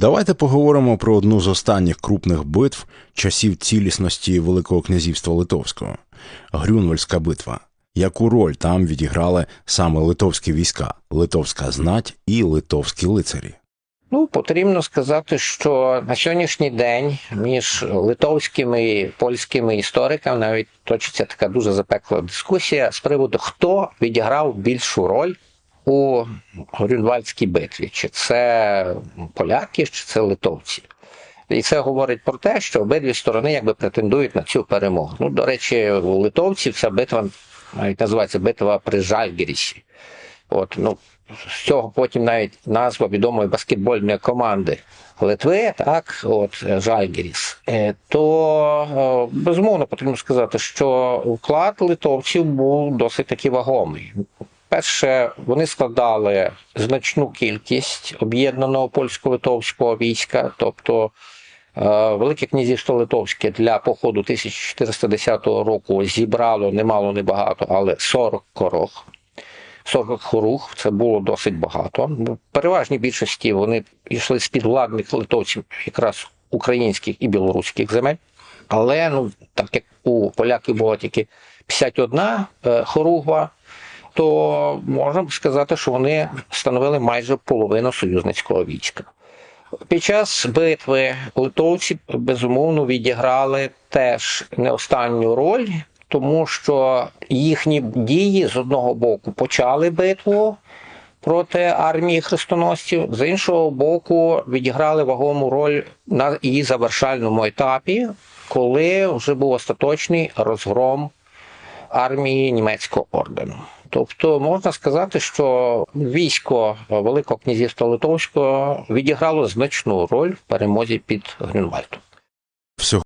Давайте поговоримо про одну з останніх крупних битв часів цілісності Великого князівства Литовського Грюнвальська битва. Яку роль там відіграли саме литовські війська, литовська знать і литовські лицарі? Ну, потрібно сказати, що на сьогоднішній день між литовськими і польськими істориками навіть точиться така дуже запекла дискусія з приводу, хто відіграв більшу роль у Грюнвальдській битві, чи це поляки, чи це литовці. І це говорить про те, що обидві сторони якби претендують на цю перемогу. Ну, до речі, у литовців ця битва навіть називається битва при Жальгірісі. От, ну, з цього потім навіть назва відомої баскетбольної команди Литви, так, от Жальгіріс. Е, То е, безумовно потрібно сказати, що вклад литовців був досить таки вагомий. Перше, вони складали значну кількість об'єднаного польсько-литовського війська, тобто е, Велике князівство Литовське для походу 1410 року зібрало немало небагато, але 40 корог. 40 хоруг, це було досить багато. В переважній більшості вони йшли з підвладних литовців, якраз українських і білоруських земель. Але ну, так як у поляків було тільки 51 е, хоругва, то можна сказати, що вони становили майже половину союзницького війська. Під час битви литовці безумовно відіграли теж не останню роль, тому що їхні дії з одного боку почали битву проти армії хрестоносців, з іншого боку, відіграли вагому роль на її завершальному етапі, коли вже був остаточний розгром армії німецького ордену. Тобто можна сказати, що військо Великого князівства Литовського відіграло значну роль в перемозі під Грюнвальдом.